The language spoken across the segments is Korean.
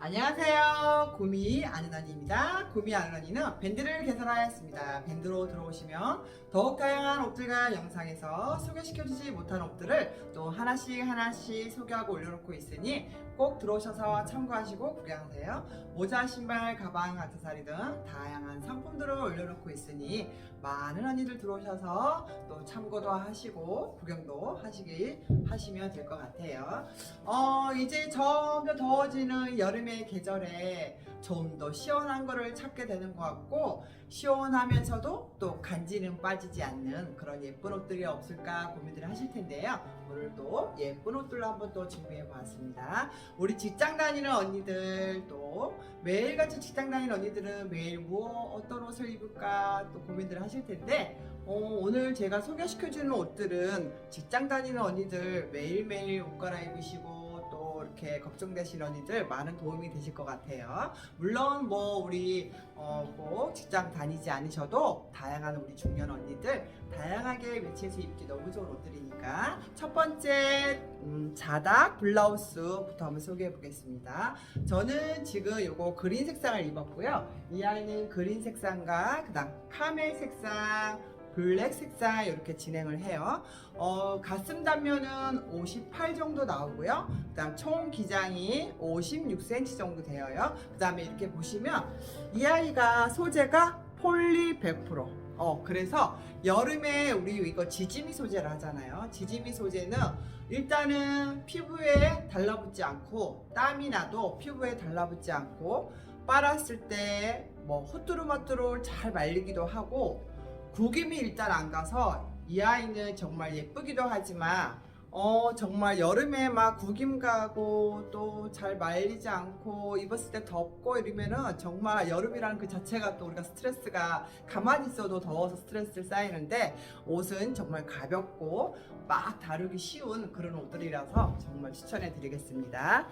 안녕하세요. 언니입니다. 구미 아는 언니는 밴드를 개설하였습니다. 밴드로 들어오시면 더욱 다양한 옷들과 영상에서 소개시켜주지 못한 옷들을 또 하나씩 하나씩 소개하고 올려놓고 있으니 꼭 들어오셔서 참고하시고 구경하세요. 모자, 신발, 가방, 악세사리 등 다양한 상품들을 올려놓고 있으니 많은 언니들 들어오셔서 또 참고도 하시고 구경도 하시기 하시면 될 것 같아요. 어, 이제 점점 더워지는 여름의 계절에 좀 더 시원한 거를 찾게 되는 것 같고 시원하면서도 또 간지는 빠지지 않는 그런 예쁜 옷들이 없을까 고민들을 하실 텐데요. 오늘도 예쁜 옷들로 한번 또 준비해 보았습니다. 우리 직장 다니는 언니들 또 매일같이 직장 다니는 언니들은 매일 뭐 어떤 옷을 입을까 또 고민들을 하실 텐데 어, 오늘 제가 소개시켜주는 옷들은 직장 다니는 언니들 매일매일 옷 갈아입으시고 또 이렇게 걱정되시는 언니들 많은 도움이 되실 것 같아요. 물론 뭐 우리 어, 꼭 직장 다니지 않으셔도 다양한 우리 중년 언니들 다양하게 매치해서 입기 너무 좋은 옷들이니까 첫 번째 음, 자닥 블라우스부터 한번 소개해 보겠습니다. 저는 지금 요거 그린 색상을 입었고요. 이 아이는 그린 색상과 그다음 카멜 색상 블랙 색상 이렇게 진행을 해요. 어, 가슴 단면은 58 정도 나오고요. 그 다음 총 기장이 56cm 정도 되어요. 그 다음에 이렇게 보시면 이 아이가 소재가 폴리 100%. 어, 그래서 여름에 우리 이거 지지미 소재를 하잖아요. 지지미 소재는 일단은 피부에 달라붙지 않고 땀이 나도 피부에 달라붙지 않고 빨았을 때 뭐 후뚜루마뚜루 잘 말리기도 하고 구김이 일단 안 가서 이 아이는 정말 예쁘기도 하지만 어 정말 여름에 막 구김 가고 또 잘 말리지 않고 입었을 때 덥고 이러면은 정말 여름이라는 그 자체가 또 우리가 스트레스가 가만히 있어도 더워서 스트레스를 쌓이는데 옷은 정말 가볍고 막 다루기 쉬운 그런 옷들이라서 정말 추천해 드리겠습니다.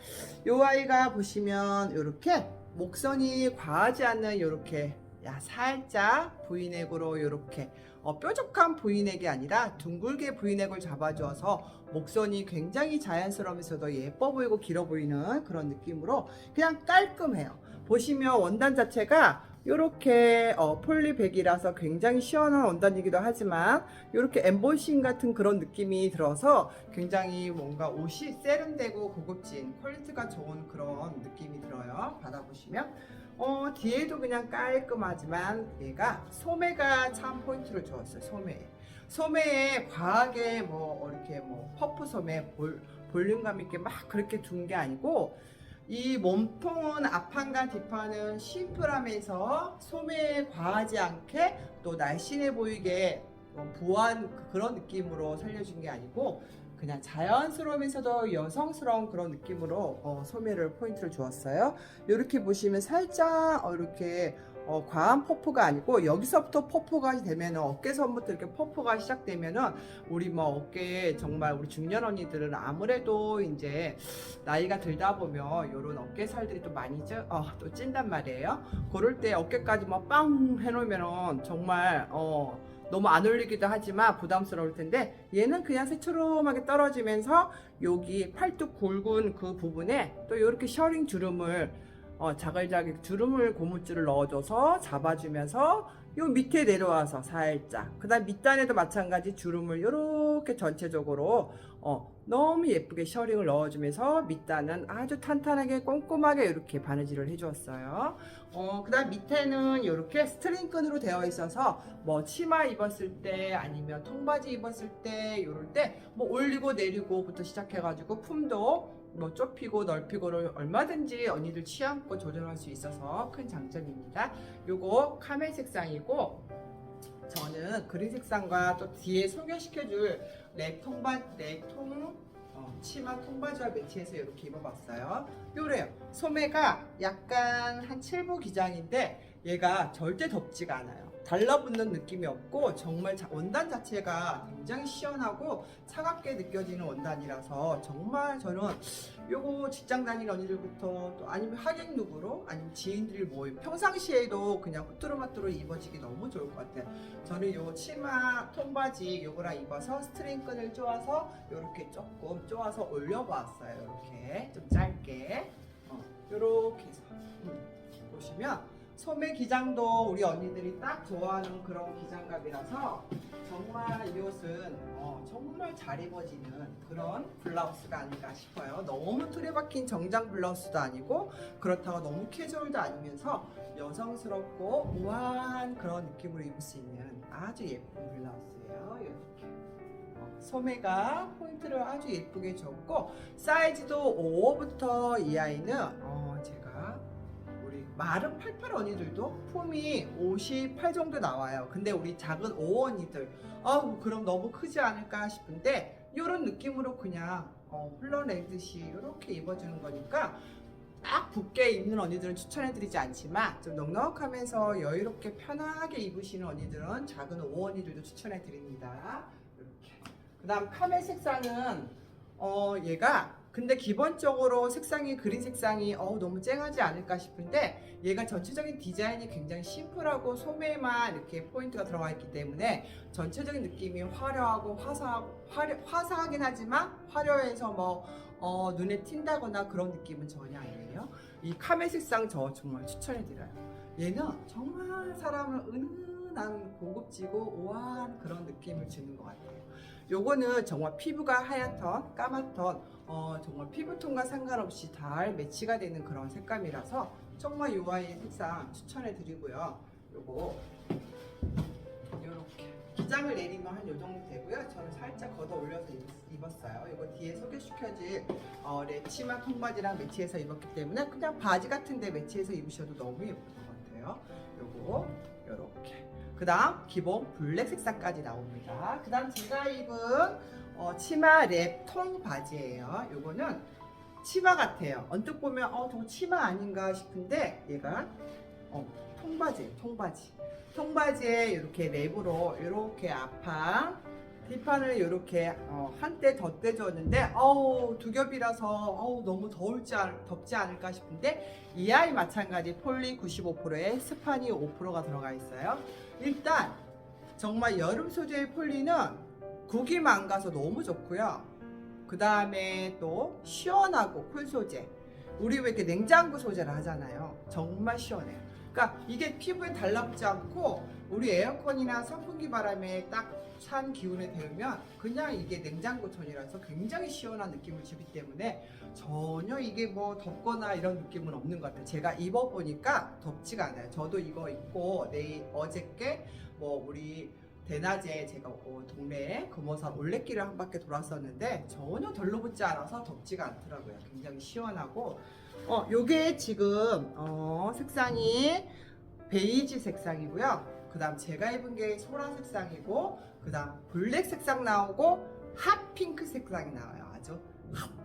요 아이가 보시면 이렇게 목선이 과하지 않는 이렇게 야 살짝 브이넥으로 이렇게 어, 뾰족한 브이넥이 아니라 둥글게 브이넥을 잡아줘서 목선이 굉장히 자연스러우면서도 예뻐 보이고 길어 보이는 그런 느낌으로 그냥 깔끔해요. 보시면 원단 자체가 이렇게 어, 폴리백이라서 굉장히 시원한 원단이기도 하지만 이렇게 엠보싱 같은 그런 느낌이 들어서 굉장히 뭔가 옷이 세련되고 고급진 퀄리티가 좋은 그런 느낌이 들어요. 받아보시면 어, 뒤에도 그냥 깔끔하지만 얘가 소매가 참 포인트를 주었어요. 소매. 소매에 과하게 뭐 이렇게 뭐 퍼프 소매 볼, 볼륨감 있게 막 그렇게 둔 게 아니고 이 몸통은 앞판과 뒷판은 심플하면서 소매에 과하지 않게 또 날씬해 보이게 어, 부한 그- 그런 느낌으로 살려준 게 아니고 그냥 자연스러우면서도 여성스러운 그런 느낌으로 어, 소매를 포인트를 주었어요. 이렇게 보시면 살짝 어, 이렇게 어, 과한 퍼프가 아니고 여기서부터 퍼프가 되면은 어깨선부터 이렇게 퍼프가 시작되면은 우리 뭐 어깨에 정말 우리 중년 언니들은 아무래도 이제 나이가 들다 보면 이런 어깨 살들이 또 많이 쪄, 어, 또 찐단 말이에요. 그럴 때 어깨까지 막빵 해놓으면은 정말 어, 너무 안 올리기도 하지만 부담스러울 텐데 얘는 그냥 새초롬하게 떨어지면서 여기 팔뚝 굵은 그 부분에 또 이렇게 셔링 주름을 어, 자글자글 주름을 고무줄을 넣어줘서 잡아주면서 요 밑에 내려와서 살짝 그 다음 밑단에도 마찬가지 주름을 이렇게 전체적으로 어, 너무 예쁘게 셔링을 넣어주면서 밑단은 아주 탄탄하게 꼼꼼하게 이렇게 바느질을 해주었어요. 어, 그 다음 밑에는 이렇게 스트링끈으로 되어 있어서 뭐 치마 입었을 때 아니면 통바지 입었을 때 이럴 때 뭐 올리고 내리고부터 시작해가지고 품도 뭐 좁히고 넓히고를 얼마든지 언니들 취향껏 조절할 수 있어서 큰 장점입니다. 요거 카멜 색상이고 저는 그린 색상과 또 뒤에 소개시켜줄 렉 통바 렉통 어, 치마 통바지와 매치해서 이렇게 입어봤어요. 요래요. 소매가 약간 한 7부 기장인데 얘가 절대 덥지가 않아요. 달라붙는 느낌이 없고 정말 자- 원단 자체가 굉장히 시원하고 차갑게 느껴지는 원단이라서 정말 저는 요거 직장 다니는 언니들부터 또 아니면 하객 룩으로 아니면 지인들이 모임 평상시에도 그냥 후뚜루마뚜루 입어지기 너무 좋을 것 같아요. 저는 요 치마 통바지 요거랑 입어서 스트링 끈을 쪼아서 요렇게 조금 쪼아서 올려보았어요. 이렇게 좀 짧게. 어, 이렇게 해서 음, 보시면 소매 기장도 우리 언니들이 딱 좋아하는 그런 기장감이라서 정말 이 옷은 어, 정말 잘 입어지는 그런 블라우스가 아닌가 싶어요. 너무 틀에 박힌 정장 블라우스도 아니고 그렇다고 너무 캐주얼도 아니면서 여성스럽고 우아한 그런 느낌으로 입을 수 있는 아주 예쁜 블라우스예요. 이렇게 어, 소매가 포인트를 아주 예쁘게 줬고 사이즈도 5호부터 이 아이는 어, 제가 마른 88 언니들도 폼이 58 정도 나와요. 근데 우리 작은 5 언니들 아우 그럼 너무 크지 않을까 싶은데 이런 느낌으로 그냥 어, 흘러내듯이 이렇게 입어주는 거니까 딱 붓게 입는 언니들은 추천해드리지 않지만 좀 넉넉하면서 여유롭게 편하게 입으시는 언니들은 작은 5 언니들도 추천해드립니다. 이렇게. 그 다음 카멜 색상은 어 얘가 근데 기본적으로 색상이 그린 색상이 어 너무 쨍하지 않을까 싶은데 얘가 전체적인 디자인이 굉장히 심플하고 소매만 이렇게 포인트가 들어가 있기 때문에 전체적인 느낌이 화려하고 화사 화려, 화사하긴 하지만 화려해서 뭐 어, 눈에 튄다거나 그런 느낌은 전혀 아니에요. 이 카멜 색상 저 정말 추천해드려요. 얘는 정말 사람을 은은 한 고급지고 우아한 그런 느낌을 주는 것 같아요. 요거는 정말 피부가 까만 톤, 어, 정말 피부톤과 상관없이 잘 매치가 되는 그런 색감이라서 정말 이 아이의 색상 추천해 드리고요. 요거 요렇게 기장을 내리면 한 요 정도 되고요. 저는 살짝 걷어 올려서 입- 입었어요. 이거 뒤에 소개시켜줄 어, 랩 치마 통바지랑 매치해서 입었기 때문에 그냥 바지 같은데 매치해서 입으셔도 너무 예쁠 것 같아요. 요거 요렇게. 그 다음 기본 블랙 색상까지 나옵니다. 그 다음 제가 입은 어, 치마 랩 통 바지예요. 요거는 치마 같아요. 언뜻 보면 어 저거 치마 아닌가 싶은데 얘가 어, 통바지, 통바지. 통바지에 이렇게 랩으로 이렇게 앞판 뒷판을 이렇게 어, 한때 덧대줬는데 어우 두 겹이라서 어우 너무 더울지 않, 덥지 않을까 싶은데 이 아이 마찬가지 폴리 95%에 스판이 5%가 들어가 있어요. 일단 정말 여름 소재의 폴리는 구김 안 가서 너무 좋고요. 그 다음에 또 시원하고 쿨 소재. 우리 왜 이렇게 냉장고 소재를 하잖아요. 정말 시원해요. 그러니까 이게 피부에 달라붙지 않고 우리 에어컨이나 선풍기 바람에 딱 찬 기운에 데우면 그냥 이게 냉장고 톤이라서 굉장히 시원한 느낌을 주기 때문에 전혀 이게 뭐 덥거나 이런 느낌은 없는 것 같아요. 제가 입어보니까 덥지가 않아요. 저도 이거 입고 내일 어저께 뭐 우리 대낮에 제가 어, 동네에 금호산 올레길을 한 바퀴 돌았었는데 전혀 덜러붙지 않아서 덥지가 않더라고요. 굉장히 시원하고 어 요게 지금 어 색상이 베이지 색상이고요. 그 다음 제가 입은 게 소라 색상이고 그 다음 블랙 색상 나오고 핫 핑크 색상이 나와요. 아주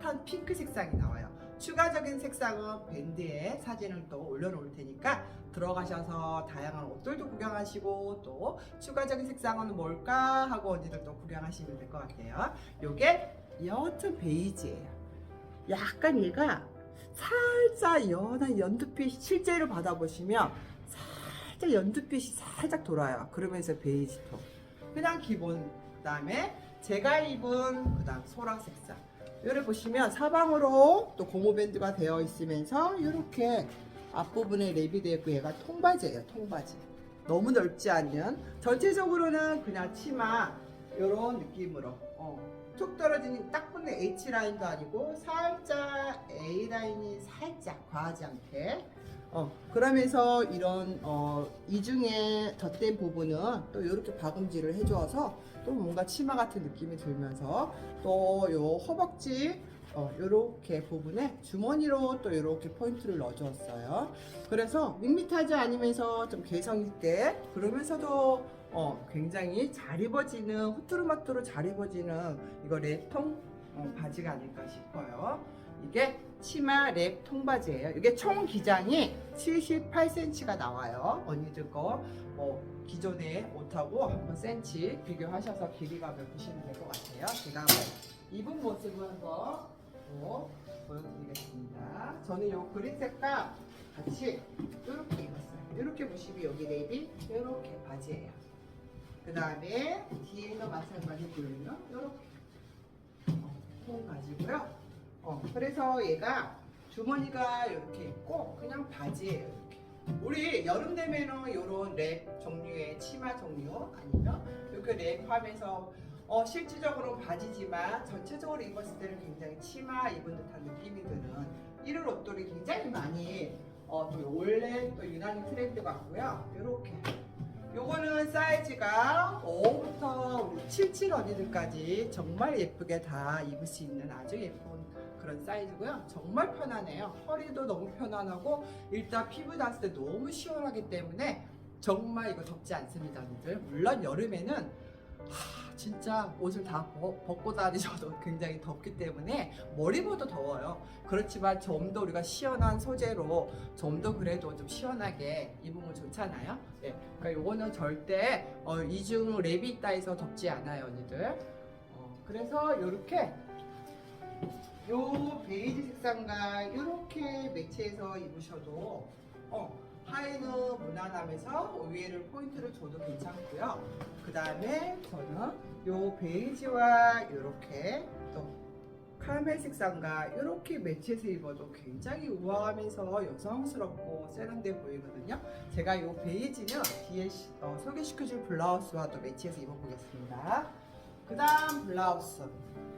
핫한 핑크 색상이 나와요. 추가적인 색상은 밴드에 사진을 또 올려놓을 테니까 들어가셔서 다양한 옷들도 구경하시고 또 추가적인 색상은 뭘까 하고 언니들 또 구경하시면 될 것 같아요. 요게 옅은 베이지예요. 약간 얘가 살짝 연한 연두빛 실제로 받아보시면 살짝 연두빛이 살짝 돌아요. 그러면서 베이지 톤. 그냥 기본 그다음에 제가 입은 그다음 소라 색 상. 요를 보시면 사방으로 또 고무 밴드가 되어 있으면서 이렇게 앞부분에 랩이 되어 있고 얘가 통바지예요. 통바지. 너무 넓지 않는 전체적으로는 그냥 치마 이런 느낌으로 어. 툭 떨어지는 딱 붙는 H 라인도 아니고 살짝 A 라인이 살짝 과하지 않게 어 그러면서 이런 어 이중에 덧댄 부분은 또 이렇게 박음질을 해줘서 또 뭔가 치마 같은 느낌이 들면서 또 요 허벅지 어, 요렇게 부분에 주머니로 또 이렇게 포인트를 넣어주었어요. 그래서 밋밋하지 않으면서 좀 개성 있게 그러면서도 어, 굉장히 잘 입어지는 후뚜루마뚜루 잘 입어지는 이거 랩통 어, 바지가 아닐까 싶어요. 이게 치마 랩 통바지예요. 이게 총 기장이 78cm가 나와요. 언니들 거 뭐, 기존의 옷하고 한번 센치 비교하셔서 길이감을 보시면 될 것 같아요. 제가 한번 입은 모습을 한번 또 보여드리겠습니다. 저는 요 그린 색깔 같이 이렇게 입었어요. 이렇게 보시면 여기 랩이 이렇게 바지예요. 그 다음에 뒤에도 마찬가지 보이면 이렇게 통 가지고요. 어, 그래서 얘가 주머니가 이렇게 있고 그냥 바지예요 이렇게. 우리 여름 되면은 이런 랩 종류의 치마 종류 아니면 이렇게 랩 하면서 어, 실질적으로 바지지만 전체적으로 입었을 때는 굉장히 치마 입은 듯한 느낌이 드는 이런 옷들이 굉장히 많이 어, 또 원래 또 유난히 트렌드 같고요. 이렇게 요거는 사이즈가 5부터 77 언니들까지 정말 예쁘게 다 입을 수 있는 아주 예쁜 그런 사이즈고요. 정말 편하네요. 허리도 너무 편안하고 일단 피부 닿았을 때 너무 시원하기 때문에 정말 이거 덥지 않습니다, 언니들. 물론 여름에는 하, 진짜 옷을 다 벗- 벗고 다니셔도 굉장히 덥기 때문에 머리보다 더워요. 그렇지만 좀 더 우리가 시원한 소재로 좀 더 그래도 좀 시원하게 입으면 좋잖아요. 예, 그러니까 요거는 절대 어, 이중 랩이 있다 해서 덥지 않아요, 언니들. 어, 그래서 요렇게 요 베이지 색상과 요렇게 매치해서 입으셔도 어, 하의는 무난하면서 위에를 포인트를 줘도 괜찮고요. 그 다음에 저는 요 베이지와 요렇게 또 카라멜 색상과 이렇게 매치해서 입어도 굉장히 우아하면서 여성스럽고 세련돼 보이거든요. 제가 이 베이지는 뒤에 시- 어, 소개시켜줄 블라우스와도 매치해서 입어보겠습니다. 그 다음 블라우스.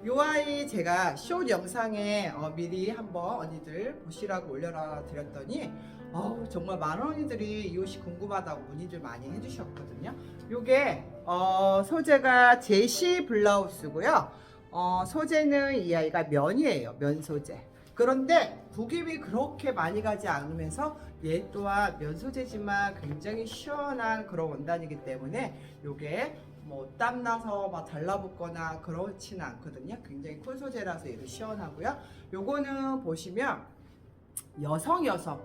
이 아이 제가 숏 영상에 어, 미리 한번 언니들 보시라고 올려라 드렸더니 어우, 정말 많은 언니들이 이 옷이 궁금하다고 문의들 많이 해주셨거든요. 이게 어, 소재가 제시 블라우스고요. 어, 소재는 이 아이가 면이에요. 면 소재. 그런데 구김이 그렇게 많이 가지 않으면서 얘 또한 면 소재지만 굉장히 시원한 그런 원단이기 때문에 이게 뭐 땀나서 막 달라붙거나 그렇지는 않거든요. 굉장히 쿨 소재라서 얘도 시원하고요. 요거는 보시면 여성 여성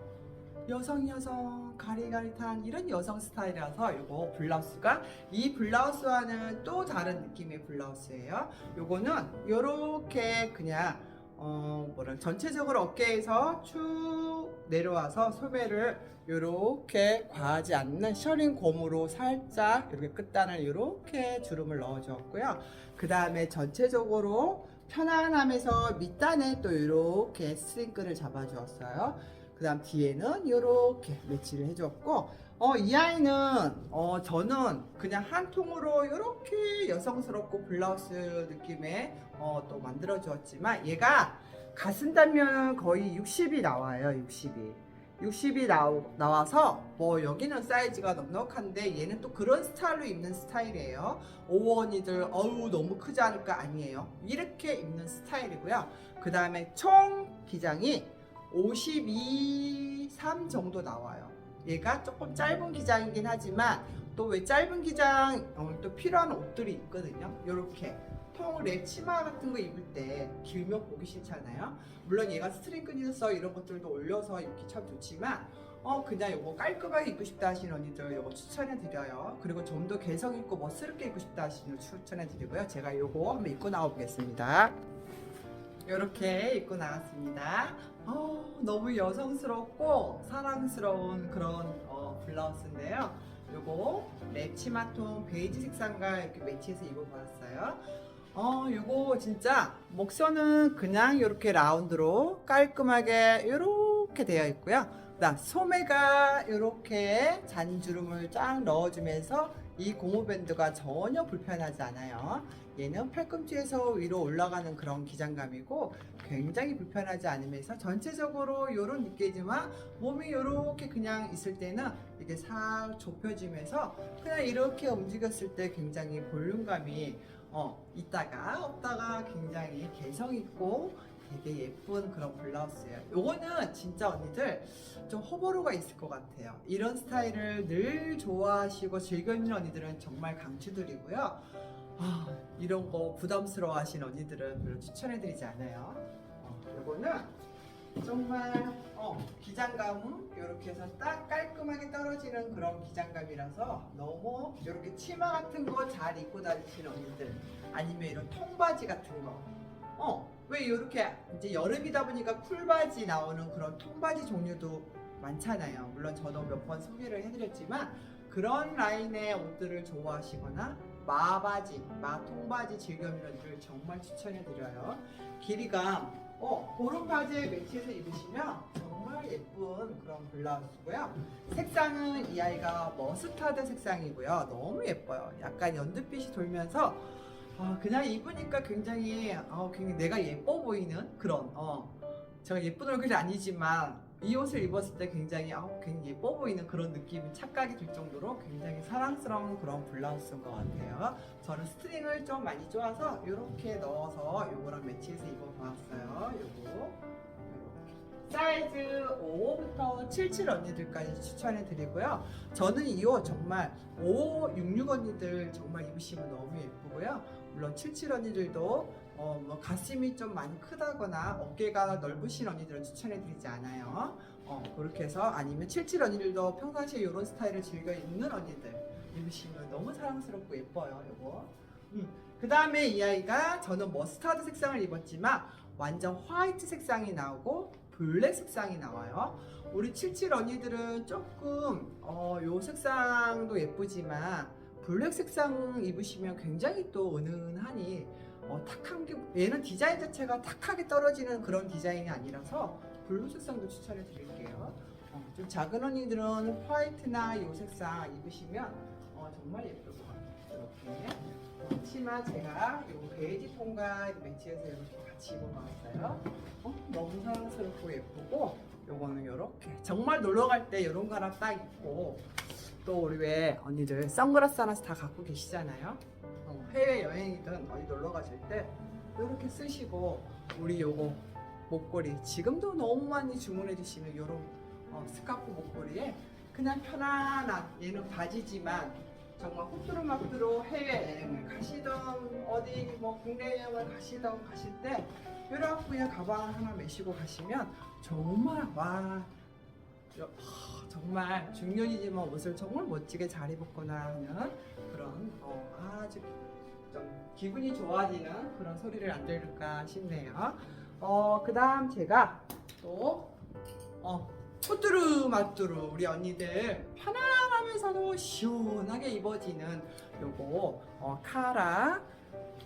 여성 여성 가리가리탄 이런 여성 스타일이라서 요거 블라우스가 이 블라우스와는 또 다른 느낌의 블라우스예요. 요거는 요렇게 그냥 어 뭐라 전체적으로 어깨에서 쭉 내려와서 소매를 요렇게 과하지 않는 셔링 곰으로 살짝 이렇게 끝단을 요렇게 주름을 넣어 주었고요. 그 다음에 전체적으로 편안하면서 밑단에 또 이렇게 스링끈을 잡아 주었어요. 그 다음 뒤에는 이렇게 매치를 해줬고 어, 이 아이는 어, 저는 그냥 한 통으로 이렇게 여성스럽고 블라우스 느낌의 어, 또 만들어 주었지만 얘가 가슴 단면은 거의 60이 나와요 60이. 60이 나오, 나와서 뭐 여기는 사이즈가 넉넉한데 얘는 또 그런 스타일로 입는 스타일이에요. 오원이들 어우 너무 크지 않을까? 아니에요. 이렇게 입는 스타일이고요. 그 다음에 총 기장이 52, 3 정도 나와요. 얘가 조금 짧은 기장이긴 하지만 또 왜 짧은 기장 어, 또 필요한 옷들이 있거든요. 이렇게 통랩 치마 같은 거 입을 때 길면 보기 싫잖아요. 물론 얘가 스트링끈 있어 이런 것들도 올려서 입기 참 좋지만 어 그냥 이거 깔끔하게 입고 싶다 하시는 언니들 이거 추천해 드려요. 그리고 좀 더 개성 있고 멋스럽게 입고 싶다 하시는 추천해 드리고요. 제가 이거 한번 입고 나와 보겠습니다. 이렇게 입고 나왔습니다. 어, 너무 여성스럽고 사랑스러운 그런 어, 블라우스인데요. 요거 랩 치마톤 베이지 색상과 이렇게 매치해서 입어봤어요. 어, 요거 진짜 목선은 그냥 이렇게 라운드로 깔끔하게 이렇게 되어 있고요. 그다음 소매가 이렇게 잔주름을 쫙 넣어주면서 이 고무밴드가 전혀 불편하지 않아요. 얘는 팔꿈치에서 위로 올라가는 그런 기장감이고 굉장히 불편하지 않으면서 전체적으로 이런 느낌이지만 몸이 이렇게 그냥 있을 때는 이게 싹 좁혀지면서 그냥 이렇게 움직였을 때 굉장히 볼륨감이 어, 있다가 없다가 굉장히 개성 있고 되게 예쁜 그런 블라우스예요. 요거는 진짜 언니들 좀 호불호가 있을 것 같아요. 이런 스타일을 늘 좋아하시고 즐겨 입는 언니들은 정말 강추드리고요. 아, 이런 거 부담스러워 하시는 언니들은 별로 추천해드리지 않아요. 어, 요거는 정말 어, 기장감은 이렇게 해서 딱 깔끔하게 떨어지는 그런 기장감이라서 너무 이렇게 치마 같은 거 잘 입고 다니시는 언니들 아니면 이런 통바지 같은 거 어, 왜 이렇게 이제 여름이다 보니까 쿨바지 나오는 그런 통바지 종류도 많잖아요. 물론 저도 몇 번 소개를 해드렸지만 그런 라인의 옷들을 좋아하시거나 마바지, 마통바지 즐겨입는 들 정말 추천해드려요. 길이감 어, 그런 바지에 매치해서 입으시면 정말 예쁜 그런 블라우스고요. 색상은 이 아이가 머스타드 색상이고요. 너무 예뻐요. 약간 연두빛이 돌면서 아, 그냥 입으니까 굉장히 어, 굉장히 내가 예뻐 보이는 그런 어, 제가 예쁜 얼굴이 아니지만 이 옷을 입었을 때 굉장히 아, 굉장히 예뻐 보이는 그런 느낌이 착각이 들 정도로 굉장히 사랑스러운 그런 블라우스인 것 같아요. 저는 스트링을 좀 많이 좋아서 이렇게 넣어서 요거랑 매치해서 입어봤어요. 요거. 사이즈 5부터 77 언니들까지 추천해 드리고요. 저는 이 옷 정말 5, 66 언니들 정말 입으시면 너무 예쁘고요. 물론 77 언니들도 어, 뭐 가슴이 좀 많이 크다거나 어깨가 넓으신 언니들은 추천해 드리지 않아요. 어, 그렇게 해서 아니면 77 언니들도 평상시에 이런 스타일을 즐겨 입는 언니들 입으시면 너무 사랑스럽고 예뻐요. 요거. 음. 그 다음에 이 아이가 저는 머스타드 색상을 입었지만 완전 화이트 색상이 나오고 블랙 색상이 나와요. 우리 77 언니들은 조금 어, 요 색상도 예쁘지만 블랙 색상 입으시면 굉장히 또 은은하니 어, 탁한 게 얘는 디자인 자체가 탁하게 떨어지는 그런 디자인이 아니라서 블루 색상도 추천해 드릴게요. 어, 좀 작은 언니들은 화이트나 이 색상 입으시면 어, 정말 예쁠 것 같아요. 이렇게 어, 치마 제가 이 베이지 톤과 매치해서 이렇게 같이 입어봤어요. 어, 너무 사랑스럽고 예쁘고 요거는 이렇게 정말 놀러 갈 때 이런 거 하나 딱 입고 또 우리 왜 언니들 선글라스 하나씩 다 갖고 계시잖아요. 어, 해외 여행이든 어디 놀러 가실 때 이렇게 쓰시고 우리 요거 목걸이 지금도 너무 많이 주문해 주시는 요런 어, 스카프 목걸이에 그냥 편안한 얘는 바지지만 정말 호뚜루마뚜루 해외 여행을 가시던 어디 뭐 국내 여행을 가시던 가실 때 이렇게 그냥 가방 하나 메시고 가시면 정말 와 여- 하, 정말 중년이지만 옷을 정말 멋지게 잘 입었구나 하는 그런 어, 아주 좀 기분이 좋아지는 그런 소리를 안 들을까 싶네요. 어, 그 다음 제가 또, 어, 호뚜루 마뚜루 우리 언니들 편안하면서도 시원하게 입어지는 요거, 어, 카라,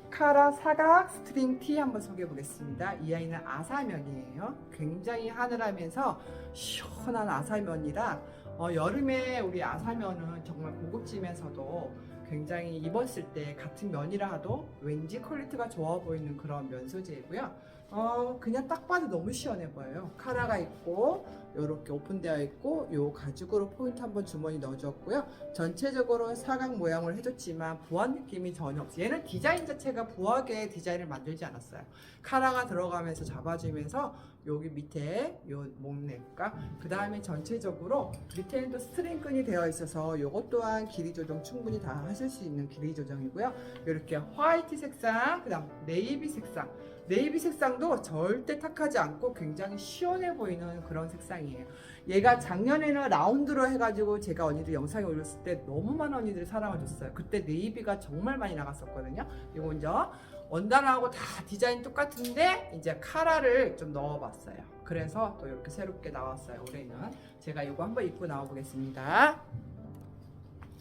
카라 사각 스트링 티 한번 소개해 보겠습니다. 이 아이는 아사면이에요. 굉장히 하늘하면서 시원한 아사면이라 어, 여름에 우리 아사면은 정말 고급지면서도 굉장히 입었을 때 같은 면이라 하도 왠지 퀄리티가 좋아 보이는 그런 면 소재이고요. 어, 그냥 딱 봐도 너무 시원해 보여요. 카라가 있고 이렇게 오픈되어 있고 요 가죽으로 포인트 한번 주머니 넣어줬고요. 전체적으로 사각 모양을 해줬지만 부한 느낌이 전혀 없어요. 얘는 디자인 자체가 부하게 디자인을 만들지 않았어요. 카라가 들어가면서 잡아주면서 여기 밑에 요 목넥과 그 다음에 전체적으로 밑에는 또 스트링끈이 되어 있어서 요것 또한 길이 조정 충분히 다 하실 수 있는 길이 조정이고요. 이렇게 화이트 색상, 그 다음 네이비 색상. 네이비 색상도 절대 탁하지 않고 굉장히 시원해 보이는 그런 색상이에요. 얘가 작년에는 라운드로 해가지고 제가 언니들 영상에 올렸을 때 너무 많은 언니들이 사랑을 줬어요. 그때 네이비가 정말 많이 나갔었거든요. 이거 먼저 원단하고 다 디자인 똑같은데 이제 카라를 좀 넣어봤어요. 그래서 또 이렇게 새롭게 나왔어요. 올해는 제가 이거 한번 입고 나와보겠습니다.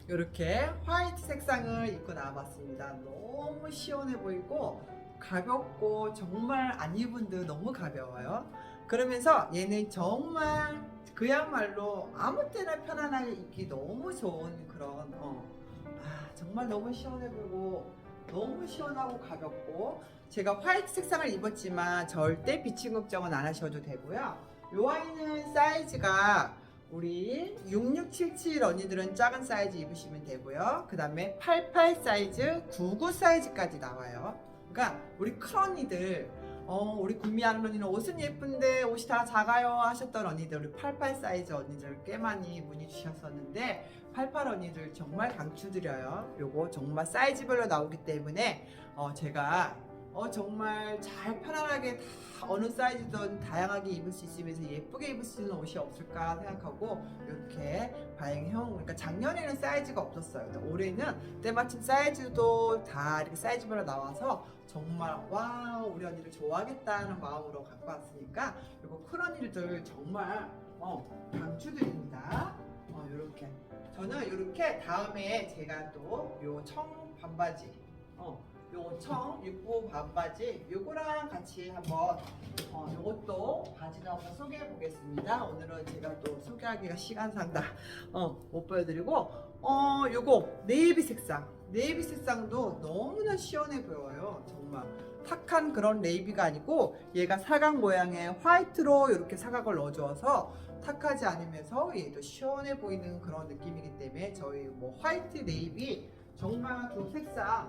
이렇게 화이트 색상을 입고 나와봤습니다. 너무 시원해 보이고 가볍고 정말 안 입은 듯 너무 가벼워요. 그러면서 얘는 정말 그야말로 아무 때나 편안하게 입기 너무 좋은 그런 어, 아, 정말 너무 시원해 보이고 너무 시원하고 가볍고 제가 화이트 색상을 입었지만 절대 비침 걱정은 안 하셔도 되고요. 요 아이는 사이즈가 우리 6677 언니들은 작은 사이즈 입으시면 되고요. 그 다음에 88 사이즈, 99 사이즈까지 나와요. 그러니까 우리 큰 언니들, 어, 우리 구미하는 언니는 옷은 예쁜데 옷이 다 작아요 하셨던 언니들, 우리 88 사이즈 언니들 꽤 많이 문의 주셨었는데 88 언니들 정말 강추드려요. 요거 정말 사이즈별로 나오기 때문에 어, 제가 어, 정말 잘 편안하게 다 어느 사이즈든 다양하게 입을 수 있으면서 예쁘게 입을 수 있는 옷이 없을까 생각하고 이렇게 발행형 그러니까 작년에는 사이즈가 없었어요. 올해는 때마침 사이즈도 다 이렇게 사이즈별로 나와서 정말 와 우리 언니를 좋아하겠다는 마음으로 갖고 왔으니까 이거 큰 언니들 정말 어, 강추드립니다. 어, 이렇게 저는 이렇게 다음에 제가 또 요 청 반바지 어, 요거 청 육부 반바지 요거랑 같이 한번 어, 요것도 바지도 한번 소개해 보겠습니다. 오늘은 제가 또 소개하기가 시간상 다어못 보여드리고 어 요거 네이비 색상 네이비 색상도 너무나 시원해 보여요. 정말 탁한 그런 네이비가 아니고 얘가 사각 모양의 화이트로 이렇게 사각을 넣어줘서 탁하지 않으면서 얘도 시원해 보이는 그런 느낌이기 때문에 저희 뭐 화이트 네이비 정말 두 색상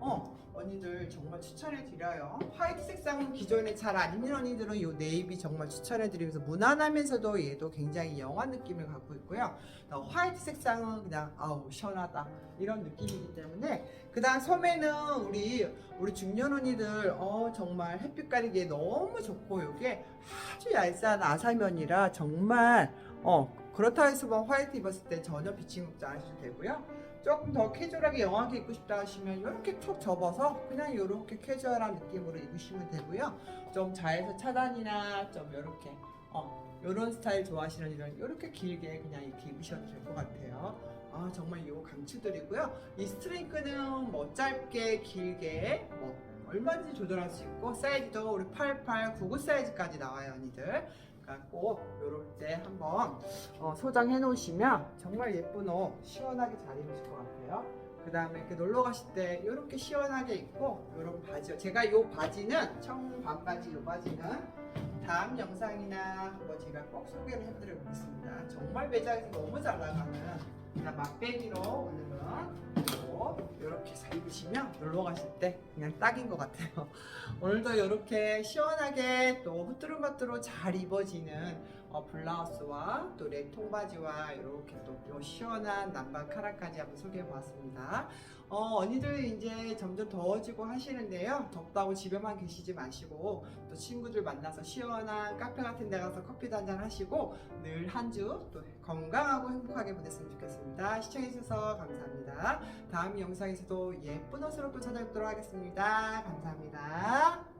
어 언니들 정말 추천해 드려요. 화이트 색상은 기존에 잘 안 입는 언니들은 이 네이비 정말 추천해 드리면서 무난하면서도 얘도 굉장히 영한 느낌을 갖고 있고요. 어, 화이트 색상은 그냥 아우 시원하다 이런 느낌이기 때문에 그 다음 소매는 우리 우리 중년 언니들 어 정말 햇빛 가리기에 너무 좋고 이게 아주 얄쌍한 아사면이라 정말 어 그렇다 해서 뭐 화이트 입었을 때 전혀 비침 안 하셔도 되고요. 조금 더 캐주얼하게 영하게 입고 싶다 하시면 이렇게 툭 접어서 그냥 이렇게 캐주얼한 느낌으로 입으시면 되고요. 좀 자외선 차단이나 좀 이렇게 어 이런 스타일 좋아하시는 이런 이렇게 길게 그냥 이렇게 입으셔도 될 것 같아요. 아 정말 이거 강추드리고요. 이 스트링크는 뭐 짧게 길게 뭐 얼마든지 조절할 수 있고 사이즈도 우리 88, 99 사이즈까지 나와요 언니들. 꼭 이럴 때 한번 어, 소장해 놓으시면 정말 예쁜 옷 시원하게 잘 입으실 것 같아요. 그 다음에 이렇게 놀러 가실 때 이렇게 시원하게 입고 이런 바지요. 제가 이 바지는 청 반바지 이 바지는 다음 영상이나 한번 제가 꼭 소개를 해드려 보겠습니다. 정말 매장에서 너무 잘 나가는 맛배기로 오늘은 이렇게 해서 입으시면 놀러 가실 때 그냥 딱인 것 같아요. 오늘도 이렇게 시원하게 또 후뚜루마뚜루 잘 입어지는 어, 블라우스와 또 랩 통바지와 이렇게 또요 시원한 남방 카라까지 한번 소개해 보았습니다. 어, 언니들 이제 점점 더워지고 하시는데요. 덥다고 집에만 계시지 마시고 또 친구들 만나서 시원한 카페 같은 데 가서 커피도 한잔 하시고 늘 한 주 또 건강하고 행복하게 보냈으면 좋겠습니다. 시청해주셔서 감사합니다. 다음 영상에서도 예쁜 옷으로 또 찾아뵙도록 하겠습니다. 감사합니다.